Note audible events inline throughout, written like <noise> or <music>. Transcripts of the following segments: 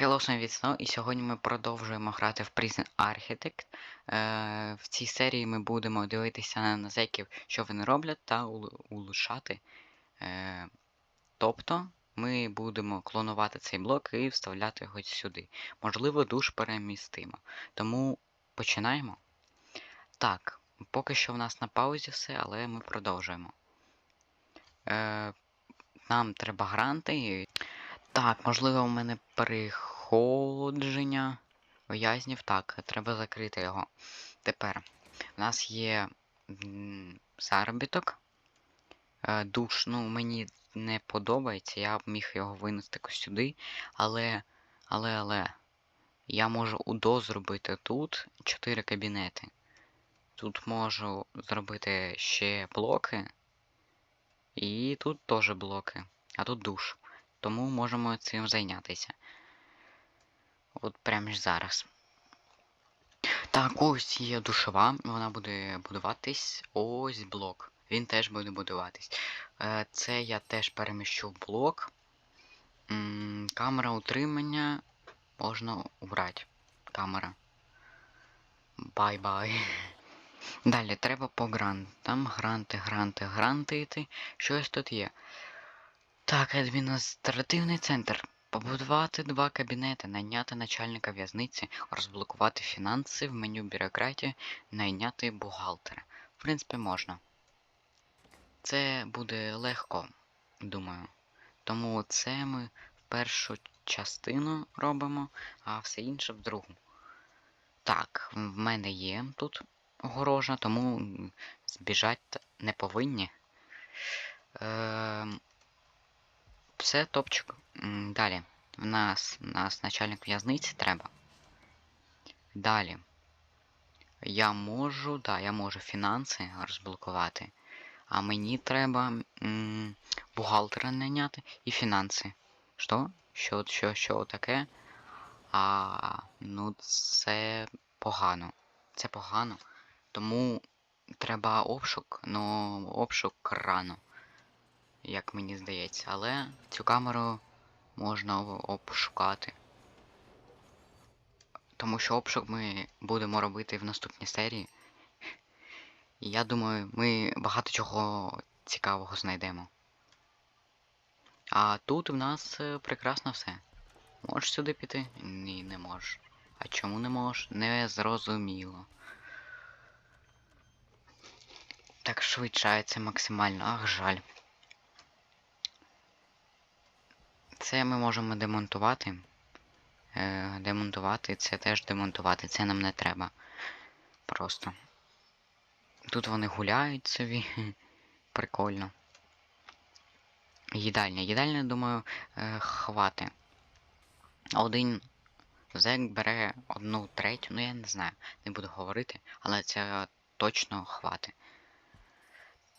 Hello, всім Віцно, і сьогодні ми продовжуємо грати в Prison Architect. Е, в цій серії ми будемо дивитися на назеків, що вони роблять, та улу- улучшати. Е, тобто ми будемо клонувати цей блок і вставляти його сюди. Можливо, душ перемістимо. Тому починаємо. Так, поки що в нас на паузі все, але ми продовжуємо. Е, нам треба гранти. Так, можливо, у мене переходження в'язнів. Так, треба закрити його. Тепер у нас є заробіток. Е, душ, ну, мені не подобається, я б міг його винести сюди, але, але, але, я можу УДО зробити тут 4 кабінети. Тут можу зробити ще блоки. І тут теж блоки. А тут душ. Тому можемо цим зайнятися. От прямо ж зараз. Так, ось є душова, вона буде будуватись. Ось блок. Він теж буде будуватись. Е, Це я теж переміщу в блок. Камера утримання можна убрати. Камера. Бай-бай. <laughs> Далі треба по грантам. Гранти, гранти, гранти йти. Щось тут є. Так, адміністративний центр. Побудувати два кабінети, найняти начальника в'язниці, розблокувати фінанси в меню бюрократії, найняти бухгалтера. В принципі, можна. Це буде легко, думаю. Тому це ми в першу частину робимо, а все інше в другу. Так, в мене є тут огорожа, тому м, збіжать не повинні. Ем, все, топчик. Далі. В нас, нас начальник в'язниці треба. Далі. Я можу, да, я можу фінанси розблокувати. А мені треба м, бухгалтера найняти і фінанси. Що? Що, що, що таке? А, ну це погано. Це погано. Тому треба обшук, ну обшук рано як мені здається, але цю камеру можна обшукати. Тому що обшук ми будемо робити в наступній серії. І я думаю, ми багато чого цікавого знайдемо. А тут в нас е, прекрасно все. Можеш сюди піти? Ні, не можеш. А чому не можеш? Не зрозуміло. Так швидшається максимально, ах жаль. Це ми можемо демонтувати. Е, демонтувати, це теж демонтувати, це нам не треба. Просто. Тут вони гуляють собі. <laughs> Прикольно. Їдальня. Їдальня, думаю, е, хвати. Один зек бере одну третю, ну я не знаю, не буду говорити, але це точно хвати.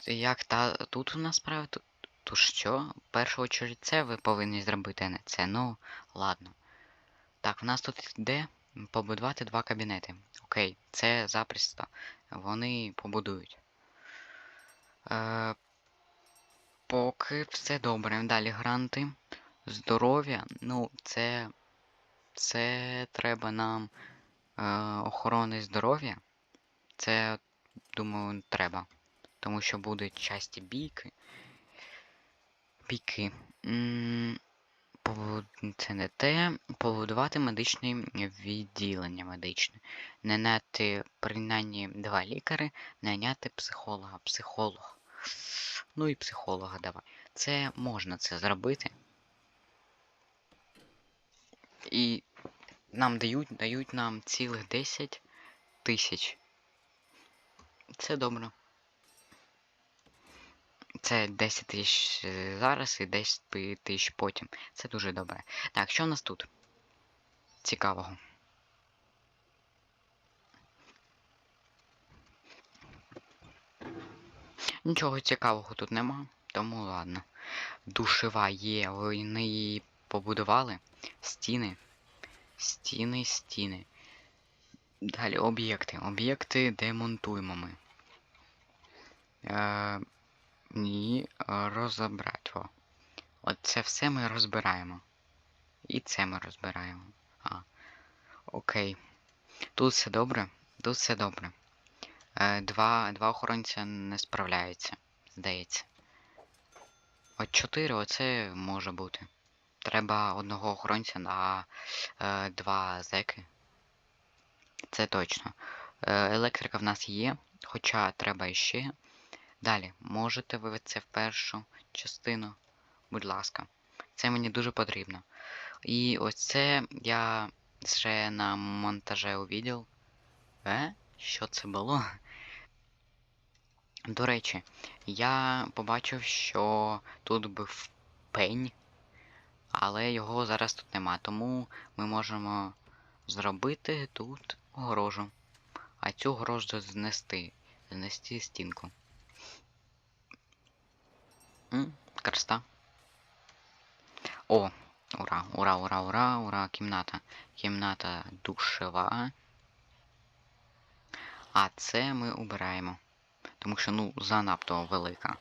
Як та тут у нас справа, тут то що? Першу очередь ви повинні зробити, не це. Ну, ладно. Так, в нас тут йде побудувати два кабінети. Окей, це запросто. Вони побудують. Е, поки все добре. Далі гранти. Здоров'я. Ну, це. Це треба нам е, охорони здоров'я. Це, думаю, треба. Тому що будуть часті бійки. Піки. Це не те. Побудувати медичне відділення медичне. Наняти принаймні два лікари, наняти психолога. Психолог. Ну і психолога давай. Це можна це зробити. І нам дають, дають нам цілих 10 тисяч. Це добре. Це 10 тисяч е, зараз і 10 тисяч потім. Це дуже добре. Так, що в нас тут? Цікавого. Нічого цікавого тут нема, тому ладно. Душева є, вони її побудували. Стіни. Стіни, стіни. Далі об'єкти. Об'єкти демонтуємо ми. Е, ні, розібрати. О. От це все ми розбираємо. І це ми розбираємо. А. Окей. Тут все добре. Тут все добре. Е, два, два охоронця не справляються, здається. От чотири оце може бути. Треба одного охоронця на е, два зеки. Це точно. Е, електрика в нас є, хоча треба іще. Далі, можете ви це в першу частину? Будь ласка. Це мені дуже потрібно. І ось це я вже на монтаже увідів. Е? Що це було? До речі, я побачив, що тут був пень, але його зараз тут нема, тому ми можемо зробити тут огорожу. А цю огорожу знести. Знести стінку. М. О, ура, ура, ура, ура, ура, кімната. Кімната душева. А це ми убираємо. Тому що, ну, занадто велика.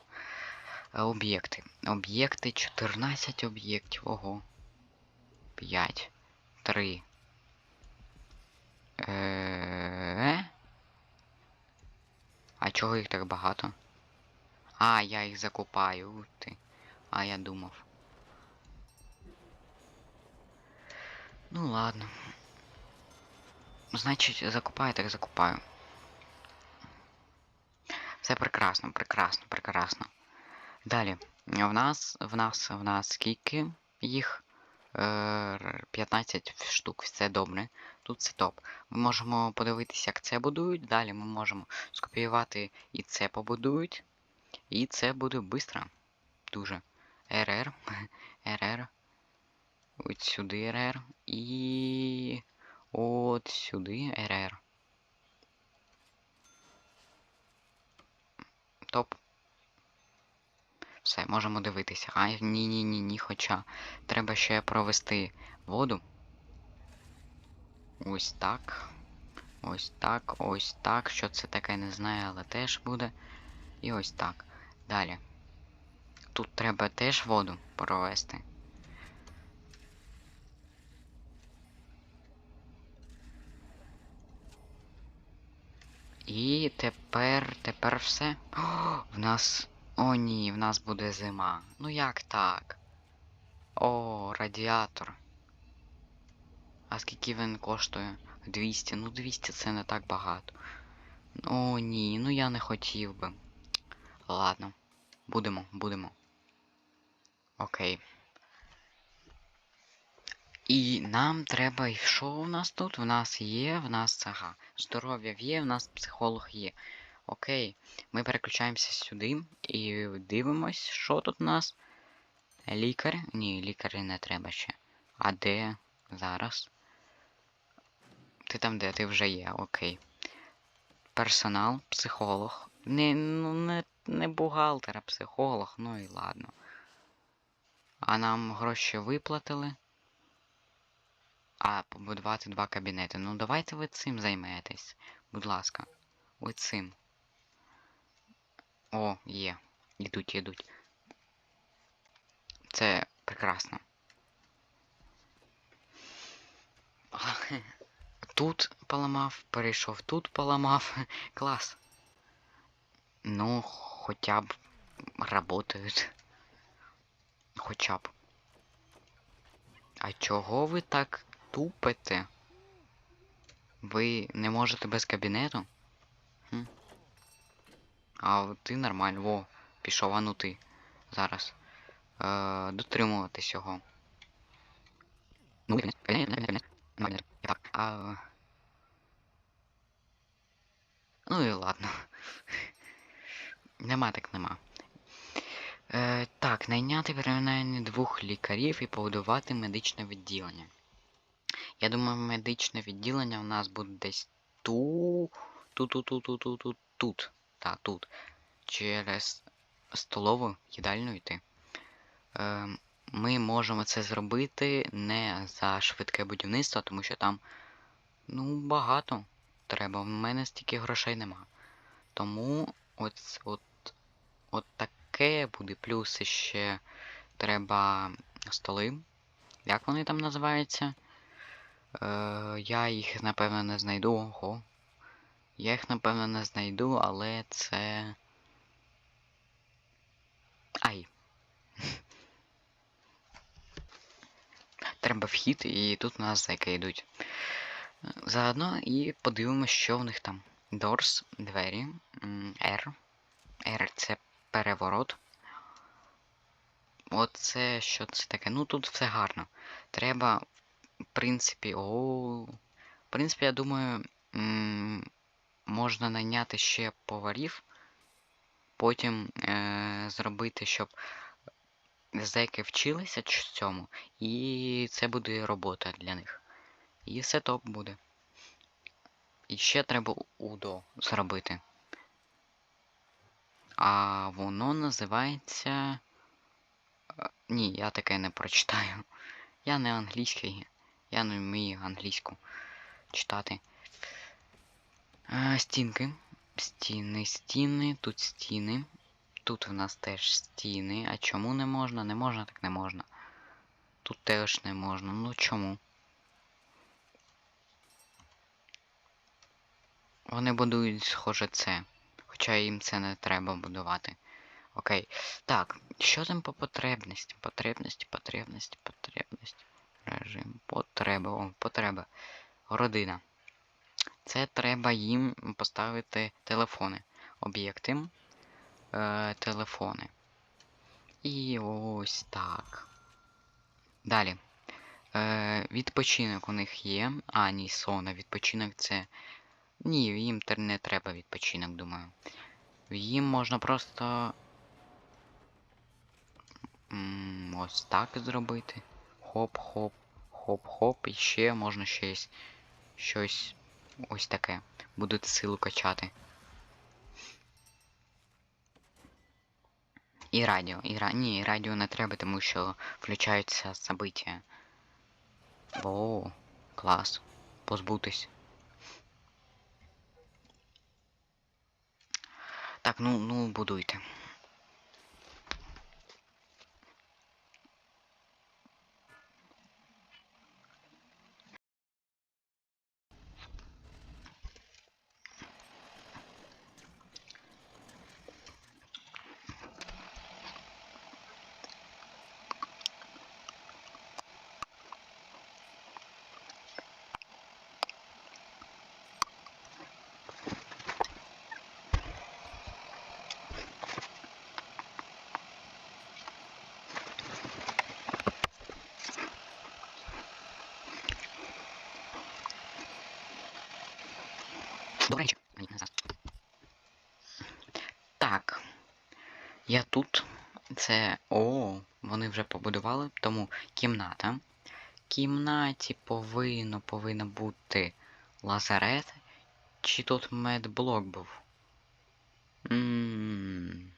Об'єкти. Об'єкти 14 об'єктів. Ого. 5. 3. Е. А чого їх так багато? А, я їх закупаю. Ух ти. А я думав. Ну ладно. Значить, закупаю, так закупаю. Все прекрасно, прекрасно, прекрасно. Далі. В нас, в нас, в нас скільки їх? Е, 15 штук, все добре. Тут все топ. Ми можемо подивитися, як це будують. Далі ми можемо скопіювати і це побудують. І це буде швидко. Дуже. РР. <laughs> РР. От сюди РР. І. От сюди РР. Топ. Все, можемо дивитися. А, ні, ні, ні, ні, хоча треба ще провести воду. Ось так. Ось так, ось так. Що це таке, не знаю, але теж буде. І ось так. Далі. Тут треба теж воду провести. І тепер, тепер все. О, в нас. О, ні, в нас буде зима. Ну як так? О, радіатор. А скільки він коштує? 200. Ну 200 це не так багато. О, ні, ну я не хотів би. Ладно. Будемо, будемо. Окей. І нам треба. і Що у нас тут? В нас є, в нас ага. Здоров'я є, в нас психолог є. Окей. Ми переключаємося сюди і дивимось, що тут у нас. Лікар? Ні, лікаря не треба ще. А де? Зараз. Ти там де? Ти вже є, окей. Персонал, психолог. Не, ну, не, не бухгалтер, а психолог, ну і ладно. А нам гроші виплатили. А, побудувати два кабінети. Ну давайте ви цим займетесь. Будь ласка. Ви цим. О, є. Ідуть, ідуть. Це прекрасно. <laughs> Тут поламав, перейшов тут поламав. <laughs> Клас. Ну, хоча б работають. Хоча б. А чого ви так тупите? Ви не можете без кабінету? Хм? А ти нормально. Во, пішов, а ну ти. Зараз. Е, дотримуватись його. Ну, кабінет, кабінет, кабінет, кабінет. Ну. Так, а... Ну і ладно. Нема так нема. Е, так, найняти принаймні двох лікарів і побудувати медичне відділення. Я думаю, медичне відділення у нас буде десь ту. Тут-тут-тут-тут-тут. Тут. Та, тут. Через столову їдальню йти. Е, ми можемо це зробити не за швидке будівництво, тому що там ну, багато треба. В мене стільки грошей нема. Тому от, от, от таке буде. Плюс ще треба столи. Як вони там називаються? Е, я їх напевно не знайду. Ого. Я їх напевно не знайду, але це. Ай. <laughs> Треба вхід, і тут у нас зайки йдуть. Заодно і подивимося, що в них там. Doors, двері, R. R це переворот. Оце що це таке? Ну тут все гарно. Треба, в принципі, о. В принципі, я думаю, можна найняти ще поварів, потім е- зробити, щоб зеки вчилися цьому, і це буде робота для них. І все топ буде. І ще треба удо зробити. А воно називається. Е, Ні, я таке не прочитаю. <laughs> Я не англійський. Я не вмію англійську читати. А, стінки. Стіни, стіни, тут стіни. Тут в нас теж стіни. А чому не можна? Не можна, так не можна. Тут теж не можна. Ну чому? Вони будують, схоже, це. Хоча їм це не треба будувати. Окей. Так, що там по потребності? Потребності, потребності, потребності. Режим. Потреба. О, потреба. Родина. Це треба їм поставити телефони. Об'єкти. Е, телефони. І ось так. Далі. Е, відпочинок у них є. А, ні, сона. Відпочинок це. Ні, їм не треба відпочинок, думаю. Їм можна просто. м, Ось так зробити. Хоп-хоп, хоп-хоп. І ще можна щось. Щось ось таке. Будете силу качати. І радіо. І ра... Ні, радіо не треба, тому що включаються события. О, клас. Позбутись. Так, ну, ну, будуйте. До речі, мені не зараз. Так. Я тут. Це. О, вони вже побудували. Тому кімната. В кімнаті повинно повинно бути лазарет. Чи тут медблок був? Ммм.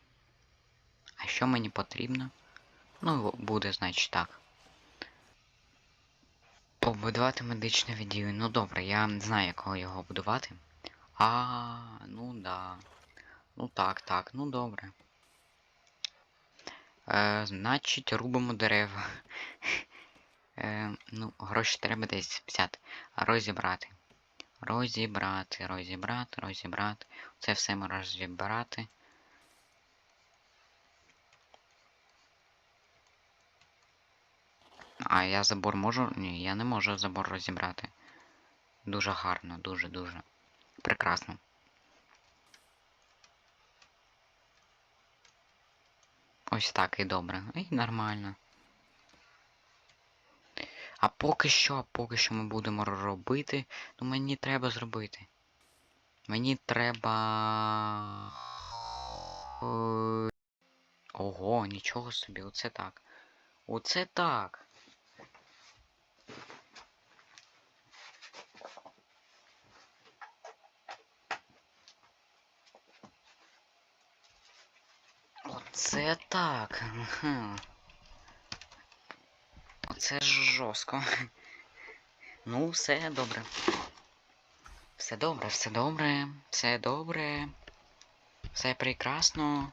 А що мені потрібно? Ну, буде, значить, так. Побудувати медичне відділення. Ну добре, я не знаю, якого його будувати. А, ну да. Ну так, так, ну добре. Значить, рубимо дерева. <laughs> Е, ну, гроші треба десь взяти. Розібрати. Розібрати, розібрати, розібрати. Це все ми розібрати. А я забор можу? Ні, я не можу забор розібрати. Дуже гарно, дуже-дуже. Прекрасно. Ось так і добре. І нормально. А поки що, а поки що ми будемо робити. Ну мені треба зробити. Мені треба. Е, Ого, нічого собі, оце так. Оце так. Оце так. Оце ж жорстко. Ну, все добре. Все добре, все добре, все добре. Все прекрасно.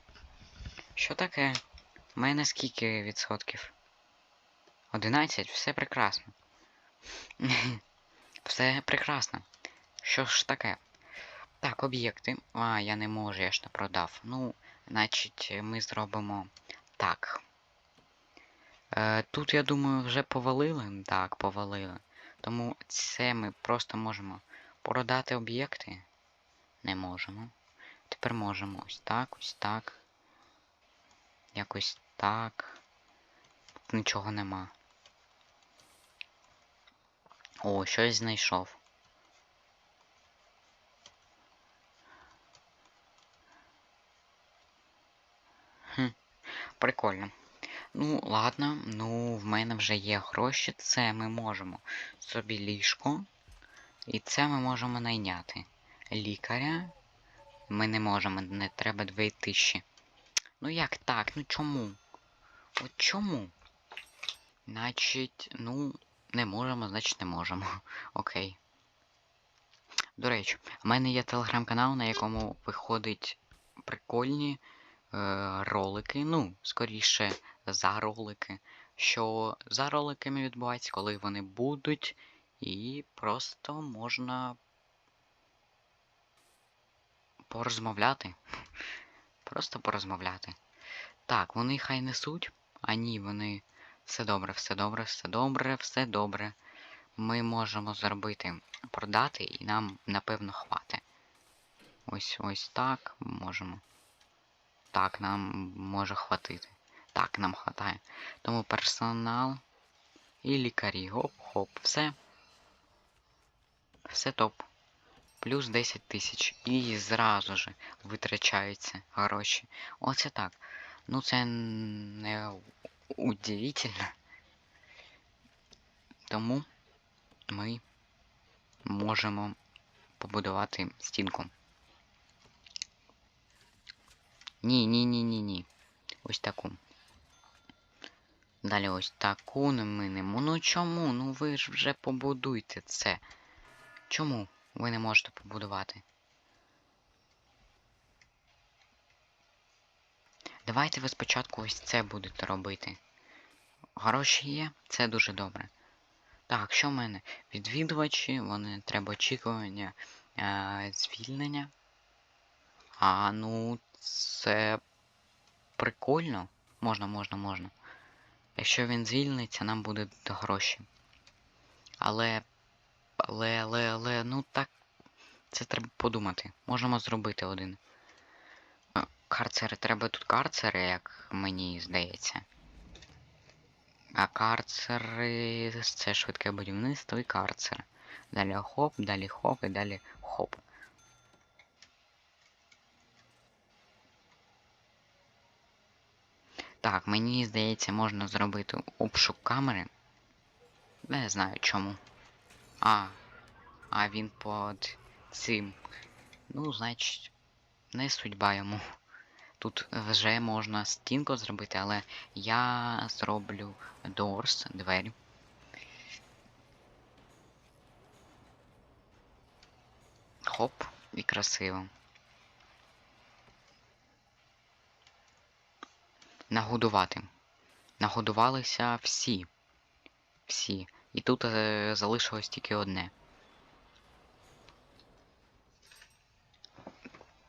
Що таке? У мене скільки відсотків? 11, все прекрасно. Все прекрасно. Що ж таке? Так, об'єкти. А, я не можу, я ж не продав. Ну, значить, ми зробимо так. Е, Тут, я думаю, вже повалили. Так, повалили. Тому це ми просто можемо продати об'єкти. Не можемо. Тепер можемо ось так, ось так. Якось так. Тут нічого нема. О, щось знайшов. Прикольно. Ну, ладно, ну, в мене вже є гроші, це ми можемо собі ліжко. І це ми можемо найняти. Лікаря. Ми не можемо, не треба 2000. Ну як так? Ну чому? От чому? Значить, ну, не можемо, значить не можемо. <laughs> Окей. До речі, в мене є телеграм-канал, на якому виходить прикольні ролики. Ну, скоріше, за ролики. Що за роликами відбувається, коли вони будуть. І просто можна порозмовляти. <laughs> Просто порозмовляти. Так, вони хай несуть. А ні, вони. Все добре, все добре, все добре, все добре. Ми можемо зробити продати і нам, напевно, хватить. Ось ось так можемо. Так, нам може хватити. Так, нам хватає. Тому персонал і лікарі. Гоп-хоп, все. Все топ. Плюс 10 тисяч. І зразу же витрачаються гроші. Оце так. Ну це не удивительно. Тому ми можемо побудувати стінку. Ні, ні, ні, ні, ні. Ось таку. Далі ось таку не минемо. Ну чому? Ну ви ж вже побудуйте це. Чому ви не можете побудувати? Давайте ви спочатку ось це будете робити. Гроші є, це дуже добре. Так, що в мене? Відвідувачі, вони треба очікування е, звільнення. А ну, це прикольно. Можна, можна, можна. Якщо він звільниться, нам буде гроші. Але. Але, але, але, ну так. Це треба подумати. Можемо зробити один. Е, Карцери, треба тут карцери, як мені здається. А карцери це швидке будівництво і карцер. Далі хоп, далі хоп і далі хоп. Так, мені здається, можна зробити обшук камери. Не знаю чому. А. А він під цим. Ну, значить, не судьба йому. Тут вже можна стінку зробити, але я зроблю doors, двері. Хоп, і красиво. Нагодувати. Нагодувалися всі. Всі. І тут е, залишилось тільки одне.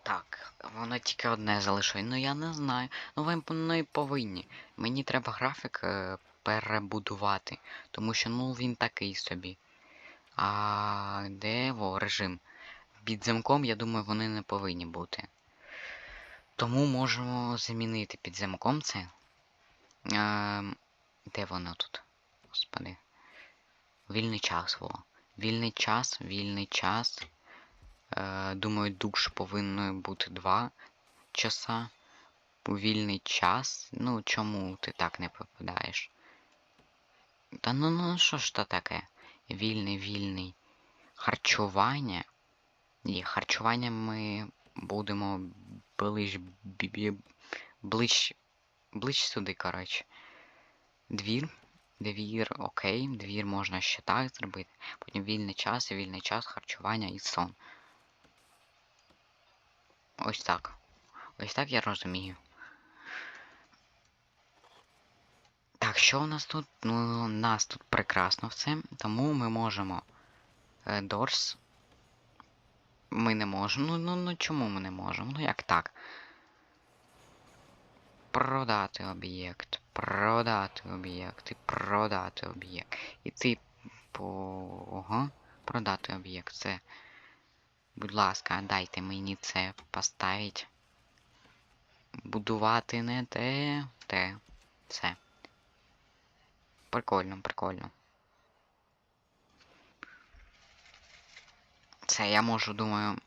Так, воно тільки одне залишилось. Ну я не знаю. Ну ви ну, і повинні. Мені треба графік е, перебудувати. Тому що ну він такий собі. А де во режим? Під замком, я думаю, вони не повинні бути. Тому можемо замінити під замком це. Е, де воно тут? Господи. Вільний час, во. Вільний час, вільний час. Е, думаю, душ повинно бути 2 часа. Вільний час. Ну, чому ти так не попадаєш? Та ну ну що ж то таке? Вільний, вільний. Харчування. І харчування ми будемо ближ ближ ближ сюди, коротше. Двір. Двір, окей, двір можна ще так зробити. Потім вільний час, вільний час, харчування і сон. Ось так. Ось так я розумію. Так, що у нас тут? Ну, у нас тут прекрасно все, тому ми можемо. Е, Дорс. Ми не можемо. Ну, ну, ну чому ми не можемо? Ну як так? Продати об'єкт. Продати об'єкт. І продати об'єкт. І ти по. Ого. Продати об'єкт. Це. Будь ласка, дайте мені це поставить. Будувати не те. Те. Це. Прикольно, прикольно. Це я можу, думаю,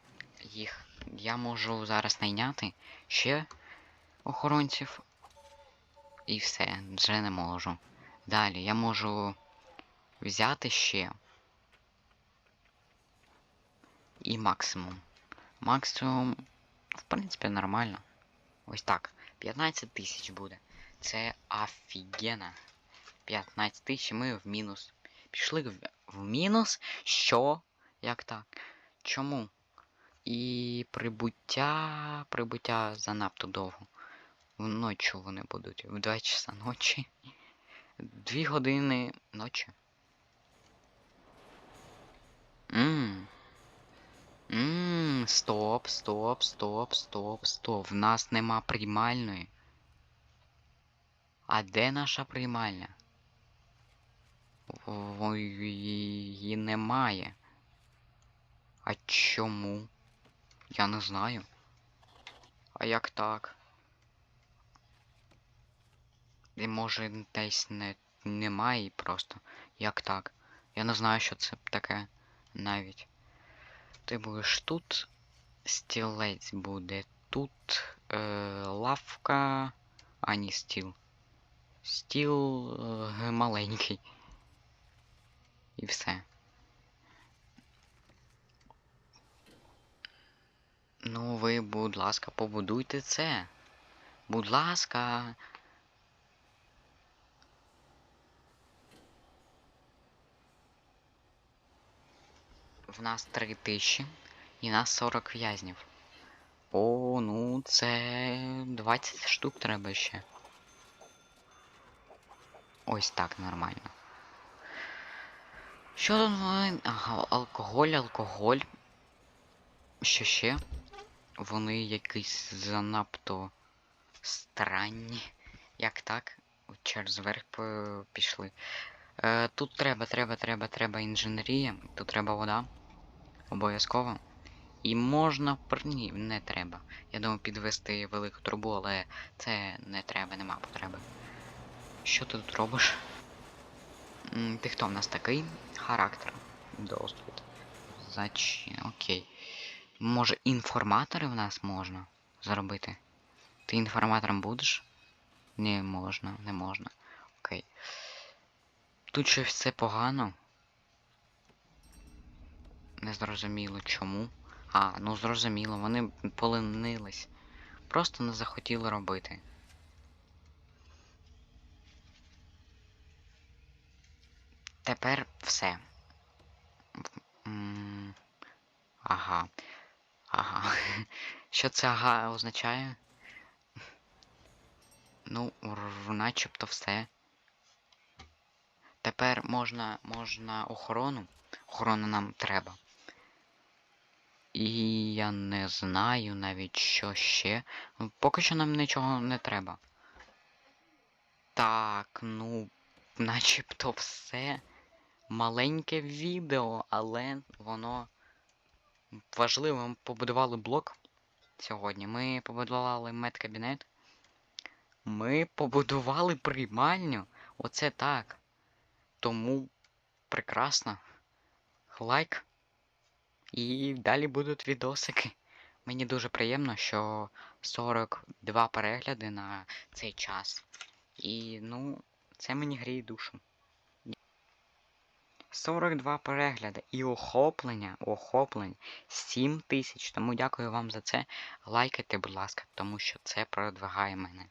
їх. Я можу зараз найняти ще охоронців. І все, вже не можу. Далі я можу взяти ще. І максимум. Максимум, в принципі, нормально. Ось так. 15 тисяч буде. Це офігенно. 15 тисяч ми в мінус. Пішли в, в мінус. Що? Як так? Чому? І прибуття. Прибуття занадто довго. Вночі вони будуть. В 2 часа ночі. 2 години ночі. Ммм. Ммм, стоп, стоп, стоп, стоп, стоп. В нас нема приймальної. А де наша приймальня? Її немає. А чому? Я не знаю. А як так? І може десь не, немає просто. Як так? Я не знаю, що це таке навіть. Ти будеш тут. Стілець буде тут. Е, лавка. А, ні, стіл. Стіл е, маленький. І все. Ну, ви, будь ласка, побудуйте це. Будь ласка. В нас 3 тисячі і нас 40 в'язнів. О, ну це 20 штук треба ще. Ось так нормально. Що тут? Алкоголь, алкоголь. Що ще? Вони якісь занадто странні. Як так? Через верх пішли. Е, тут треба, треба, треба, треба інженерія. Тут треба вода. Обов'язково. І можна Ні, не треба. Я думаю, підвести велику трубу, але це не треба, нема потреби. Що ти тут робиш? Ти хто в нас такий? Характер. Досвід. Зач... Окей. Може інформатори в нас можна зробити? Ти інформатором будеш? Не можна, не можна. Окей. Тут ще все погано. Незрозуміло чому. А, ну зрозуміло, вони поленились. Просто не захотіли робити. Тепер все. М, Ага. Ага. <laughs> Що це ага означає? Ну, начебто все. Тепер можна можна охорону. Охорону нам треба. І я не знаю навіть що ще. Поки що нам нічого не треба. Так, ну, <laughs> начебто все. Маленьке відео, але воно важливо. Ми побудували блок сьогодні. Ми побудували медкабінет. Ми побудували приймальню. Оце так. Тому прекрасно. Лайк. І далі будуть відосики. Мені дуже приємно, що 42 перегляди на цей час. І, ну, це мені гріє душу. 42 перегляди і охоплення, охоплень 7 тисяч. Тому дякую вам за це. Лайкайте, будь ласка, тому що це продвигає мене.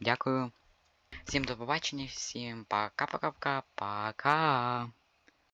Дякую. Всім до побачення, всім пока-пока-пока. Пока.